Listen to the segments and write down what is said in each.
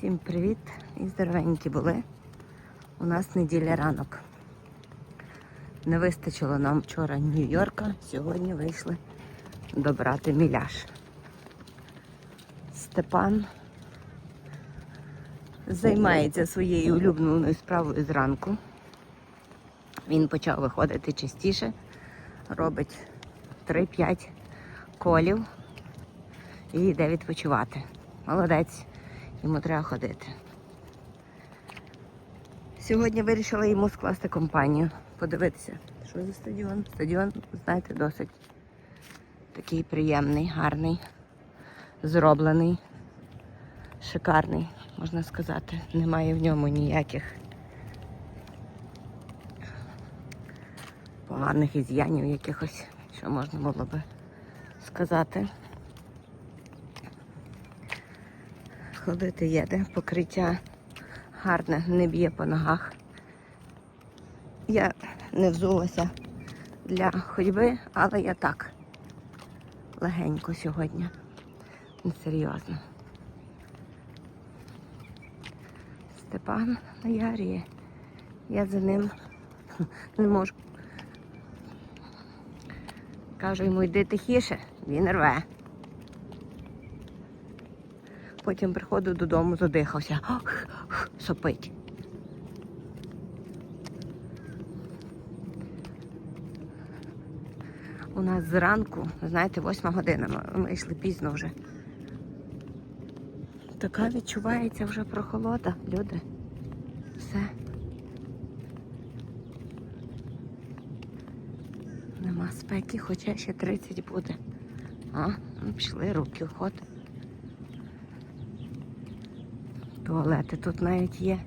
Всім привіт і здоровенькі були. У нас неділя ранок. Не вистачило нам вчора Нью-Йорка, сьогодні вийшли добрати міляж. Степан займається своєю улюбленою справою зранку. Він почав виходити частіше, робить 3-5 колів і йде відпочивати. Молодець, йому треба ходити. Сьогодні вирішила йому скласти компанію, подивитися, що за стадіон. Стадіон, знаєте, досить такий приємний, гарний, зроблений, шикарний, можна сказати. Немає в ньому ніяких поганих із'янів якихось, що можна було би сказати. Ходити їде, покриття гарне, не б'є по ногах. Я не взулася для ходьби, але я так легенько сьогодні. Несерйозно. Степан наярює. Я за ним не можу. Кажу йому, йди тихіше, він рве. Потім приходив додому, задихався. Сопить. У нас зранку, знаєте, восьма година. Ми- йшли пізно вже. Така відчувається вже прохолода, люди. Все. Нема спеки, хоча ще 30 буде. А, ну, пішли руки в Туалети тут навіть є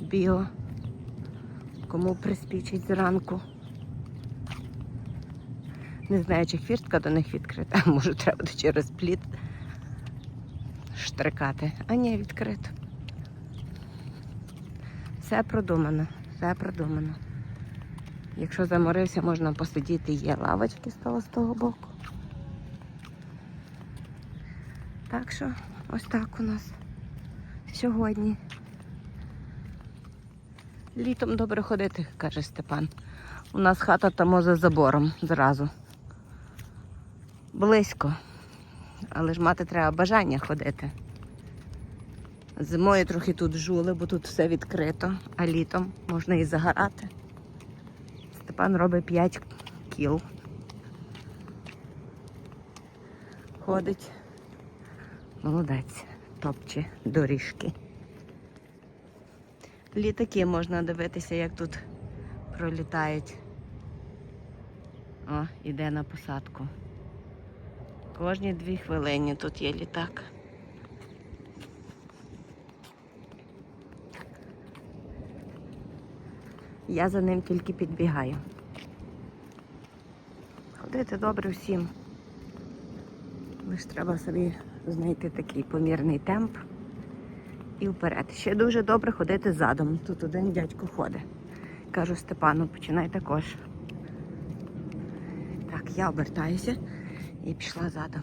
біо. Кому приспічить зранку. Не знаю, чи хвіртка до них відкрита, може треба через плід штрикати. А ні, відкрито. Все продумано, все продумано. Якщо заморився, можна посидіти, є лавочки того з того боку. Так що ось так у нас сьогодні. Літом добре ходити, каже Степан. У нас хата там за забором зразу. Близько. Але ж мати треба бажання ходити. Зимою трохи тут жули, бо тут все відкрито, а літом можна і загорати. Степан робить 5 кіл. Ходить. Молодець. Топче доріжки. Літаки можна дивитися, як тут пролітають. О, іде на посадку. Кожні дві хвилини тут є літак. Я за ним тільки підбігаю. Ходити добре всім. Лиш треба собі знайти такий помірний темп і вперед. Ще дуже добре ходити задом. Тут один дядько ходить. Кажу Степану, починай також. Так, я обертаюся і пішла задом.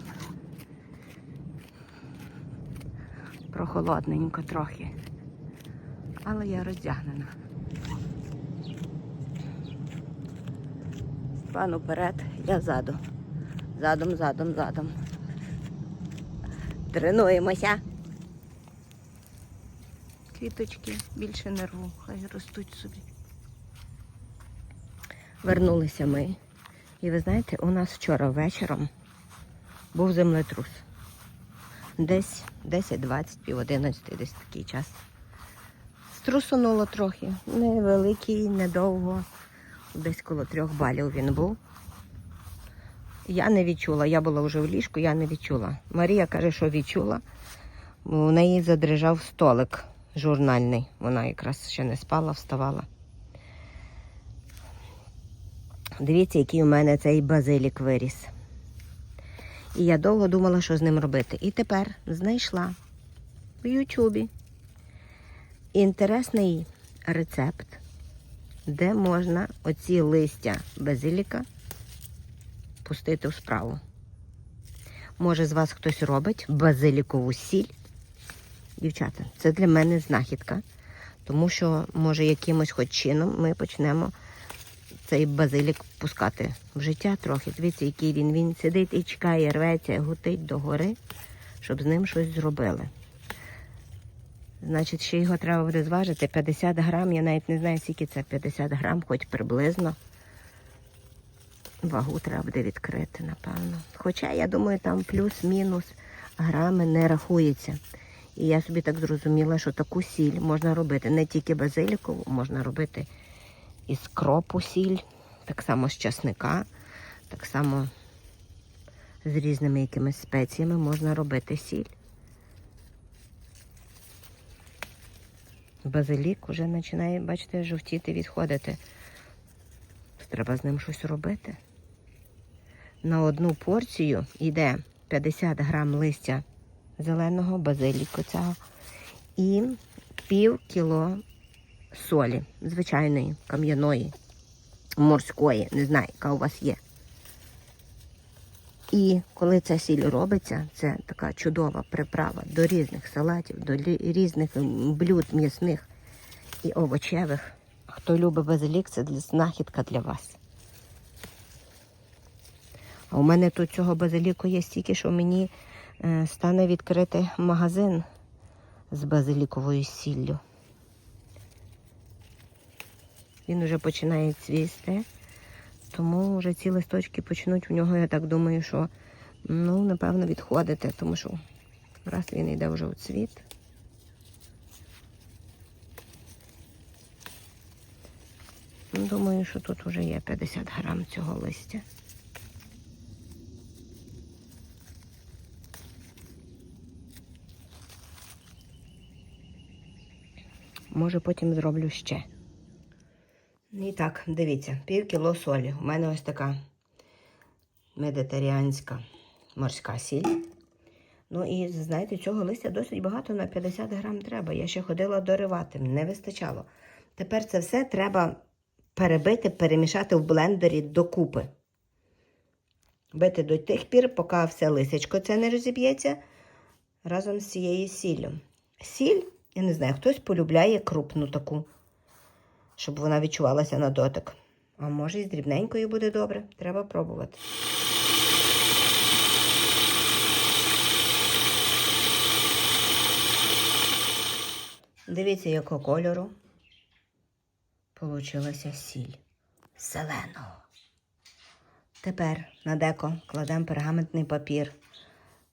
Прохолодненько трохи. Але я роздягнена. Степан уперед, я ззаду. Задом, задом, задом. Тренуємося. Квіточки більше не рву, хай ростуть собі. Вернулися ми. І ви знаєте, у нас вчора вечором був землетрус. Десь 10-20, пів 11, десь такий час. Струсонуло трохи. Невеликий, недовго. Десь коло трьох балів він був. Я не відчула, я була вже в ліжку, я не відчула. Марія каже, що відчула. У неї задрижав столик журнальний. Вона якраз ще не спала, вставала. Дивіться, який у мене цей базилік виріс. І я довго думала, що з ним робити. І тепер знайшла в Ютубі інтересний рецепт, де можна оці листя базиліка пустити в справу. Може, з вас хтось робить базилікову сіль дівчата, це для мене знахідка, тому що, може, якимось хоч чином ми почнемо цей базилік пускати в життя трохи. Дивіться, який він. Він сидить і чекає, рветься, гутить догори, щоб з ним щось зробили. Значить, ще його треба буде зважити. 50 грам, я навіть не знаю, скільки це 50 грам, хоч приблизно. Вагу треба буде відкрити, напевно. Хоча, я думаю, там плюс-мінус грами не рахується. І я собі так зрозуміла, що таку сіль можна робити не тільки базилікову, можна робити із кропу сіль, так само з часника, так само з різними якимись спеціями можна робити сіль. Базилік вже починає, бачите, жовтіти, відходити. Треба з ним щось робити. На одну порцію йде 50 грам листя зеленого базиліку цього і пів кіло солі, звичайної, кам'яної, морської, не знаю, яка у вас є. І коли ця сіль робиться, це така чудова приправа до різних салатів, до різних блюд м'ясних і овочевих. Хто любить базилік, це знахідка для вас. А у мене тут цього базиліку є стільки, що мені е, стане відкрити магазин з базиліковою сіллю. Він вже починає цвісти, тому вже ці листочки почнуть у нього, я так думаю, що ну, напевно, відходити, тому що раз він йде вже у цвіт. Ну, Думаю, що тут вже є 50 грам цього листя. Може, потім зроблю ще. І так, дивіться, пів кіло солі. У мене ось така медитеріанська морська сіль. Ну і знаєте, цього листя досить багато на 50 грам треба. Я ще ходила доривати, не вистачало. Тепер це все треба перебити, перемішати в блендері докупи. Бити до тих пір, поки все лисичко це не розіб'ється разом з цією сіллю. Сіль, я не знаю, хтось полюбляє крупну таку, щоб вона відчувалася на дотик. А може, і з дрібненькою буде добре. Треба пробувати. Дивіться, якого кольору получилася сіль зеленого. Тепер на деко кладемо пергаментний папір.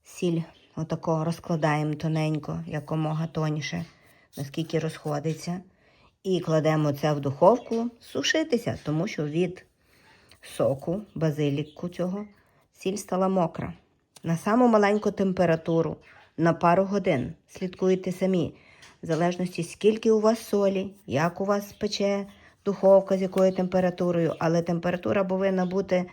Сіль отако розкладаємо тоненько, якомога тоньше, наскільки розходиться. І кладемо це в духовку сушитися, тому що від соку, базиліку цього, сіль стала мокра. На саму маленьку температуру, на пару годин. Слідкуйте самі. В залежності, скільки у вас солі, як у вас пече духовка, з якою температурою, але температура повинна бути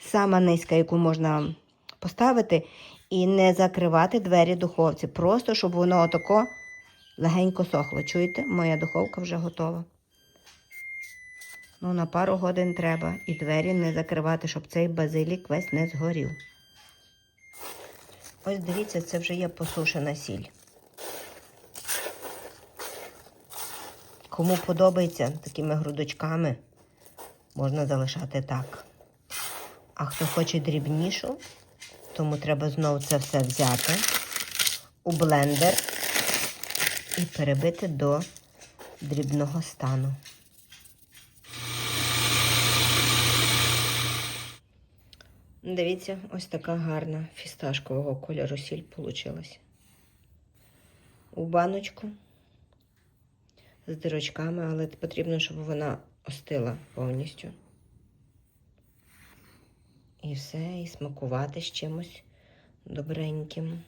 сама низька, яку можна поставити, і не закривати двері духовці. Просто щоб воно отако легенько сохло. Чуєте, моя духовка вже готова. Ну, на пару годин треба і двері не закривати, щоб цей базилік весь не згорів. Ось дивіться, це вже є посушена сіль. Кому подобається такими грудочками, можна залишати так. А хто хоче дрібнішу, тому треба знову це все взяти у блендер і перебити до дрібного стану. Дивіться, ось така гарна фісташкового кольору сіль вийшла. У баночку з дирочками, але потрібно, щоб вона остила повністю. І все, і смакувати з чимось добреньким.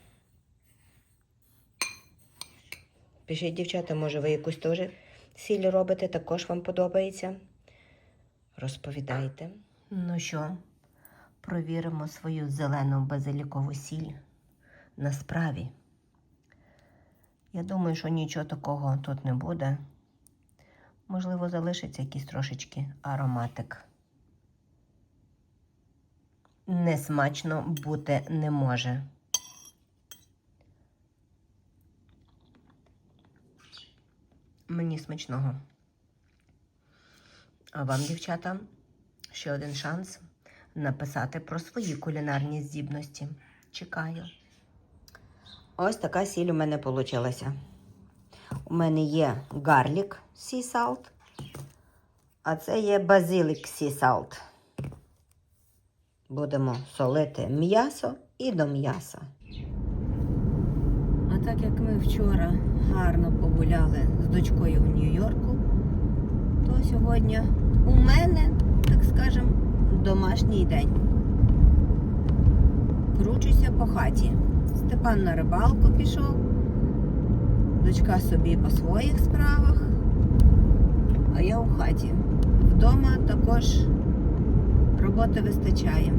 Пишіть, дівчата, може, ви якусь теж сіль робите, також вам подобається. Розповідайте. Ну що, провіримо свою зелену базилікову сіль на справі. Я думаю, що нічого такого тут не буде. Можливо, залишиться якийсь трошечки ароматик. Несмачно бути не може. Мені смачного. А вам, дівчата, ще один шанс написати про свої кулінарні здібності. Чекаю. Ось така сіль у мене вийшла. У мене є гарлік sea salt, а це є базилік sea salt. Будемо солити м'ясо і до м'яса. А так як ми вчора гарно погуляли з дочкою в Нью-Йорку, то сьогодні у мене, так скажем, домашній день. Кручуся по хаті. Степан на рибалку пішов, дочка собі по своїх справах, а я у хаті. Вдома також роботи вистачає.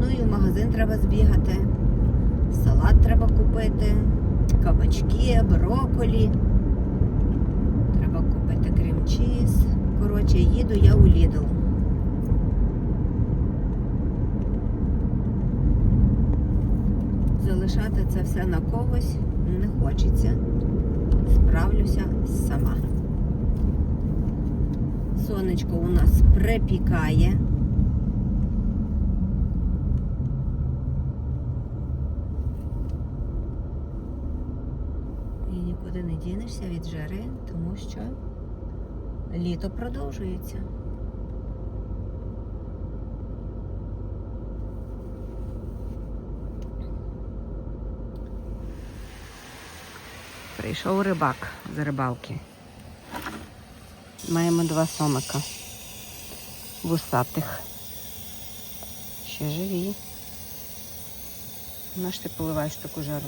Ну і в магазин треба збігати, салат треба купити, кабачки, броколі. Треба купити крем-чіз. Коротше, їду я у Lidl. Залишати це все на когось не хочеться. Справлюся сама. Сонечко у нас припікає. І нікуди не дінешся від жари, тому що літо продовжується. Прийшов рибак з рибалки. Маємо два сомика вусатих. Ще живі. На ж ти поливаєш таку жару?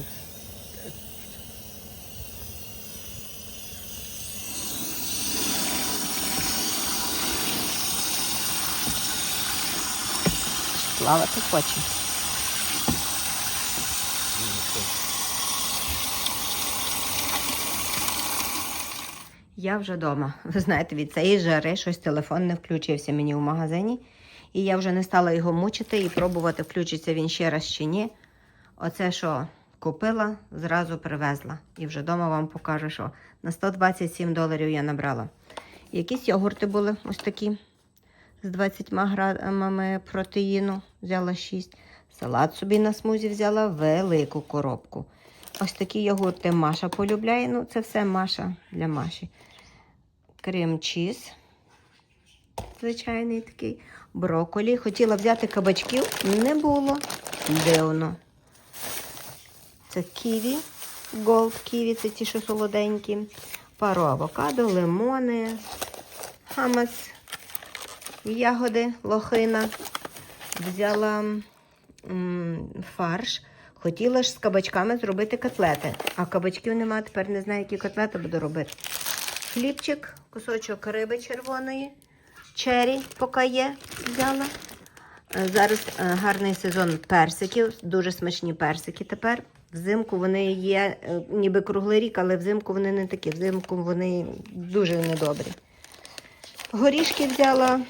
Плавати хоче. Я вже вдома. Ви знаєте, від цієї жари щось телефон не включився мені в магазині. І я вже не стала його мучити і пробувати, включиться він ще раз чи ні. Оце, що купила, зразу привезла. І вже вдома вам покажу, що на 127 доларів я набрала. Якісь йогурти були ось такі з 20 грамами протеїну. Взяла 6. Салат собі на смузі взяла велику коробку. Ось такі йогурти Маша полюбляє. Ну, це все Маша для Маші. Крем-чіз. Звичайний такий. Броколі. Хотіла взяти кабачків, не було. Дивно. Це ківі. Голд ківі, це ті, що солоденькі. Пару авокадо, лимони, хамас, ягоди, лохина. Взяла фарш. Хотіла ж з кабачками зробити котлети, а кабачків немає, тепер не знаю, які котлети буду робити. Хлібчик, кусочок риби червоної, чері, поки є, взяла. Е, Зараз е, гарний сезон персиків, дуже смачні персики тепер. Взимку вони є е, ніби круглий рік, але взимку вони не такі. Взимку вони дуже недобрі. Горішки взяла,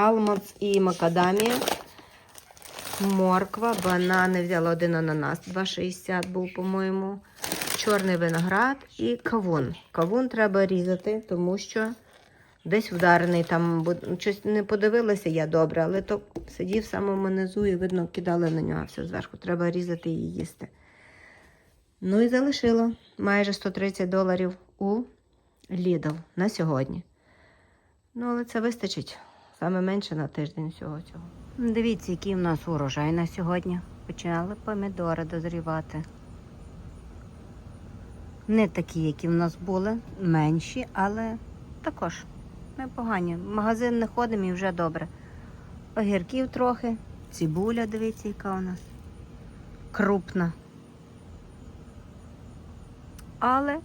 алмаз і макадамія. Морква, банани взяла один ананас, 2,60 був, по-моєму. Чорний виноград і кавун. Кавун треба різати, тому що десь вдарений там, щось не подивилася я добре, але то сидів в самому низу і видно, кидали на нього все зверху. Треба різати і їсти. Ну і залишила майже 130 доларів у Lidl на сьогодні. Ну, але це вистачить. Саме менше на тиждень всього цього. Дивіться, який в нас урожай на сьогодні. Починали помідори дозрівати. Не такі, які в нас були, менші, але також непогані. В магазин не ходимо і вже добре. Огірків трохи, цибуля, дивіться, яка у нас крупна. Але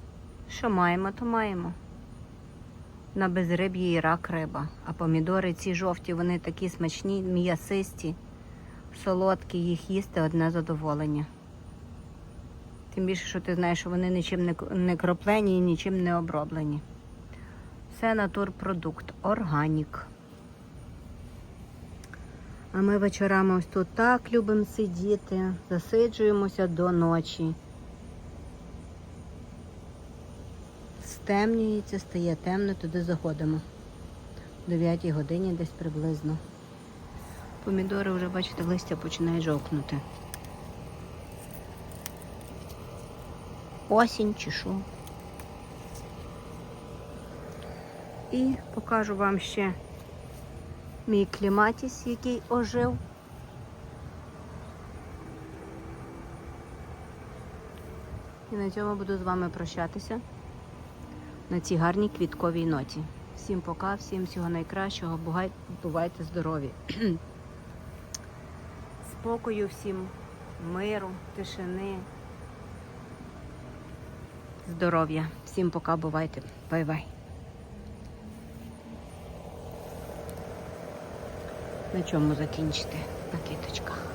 що маємо, то маємо. На безриб'ї і рак риба. А помідори ці жовті, вони такі смачні, м'ясисті, солодкі, їх їсти одне задоволення. Тим більше, що ти знаєш, що вони нічим не, кроплені і нічим не оброблені. Все натурпродукт, органік. А ми вечорами ось тут так любимо сидіти, засиджуємося до ночі. Стемнюється, стає темно, туди заходимо. О 9 годині десь приблизно. Помідори вже, бачите, листя починає жовкнути. Осінь чи що? І покажу вам ще мій кліматіс, який ожив. І на цьому буду з вами прощатися на цій гарній квітковій ноті. Всім пока, всім всього найкращого, бувайте здорові. Спокою всім, миру, тишини, здоров'я. Всім пока, бувайте. Бай-бай. На чому закінчити? На квіточках.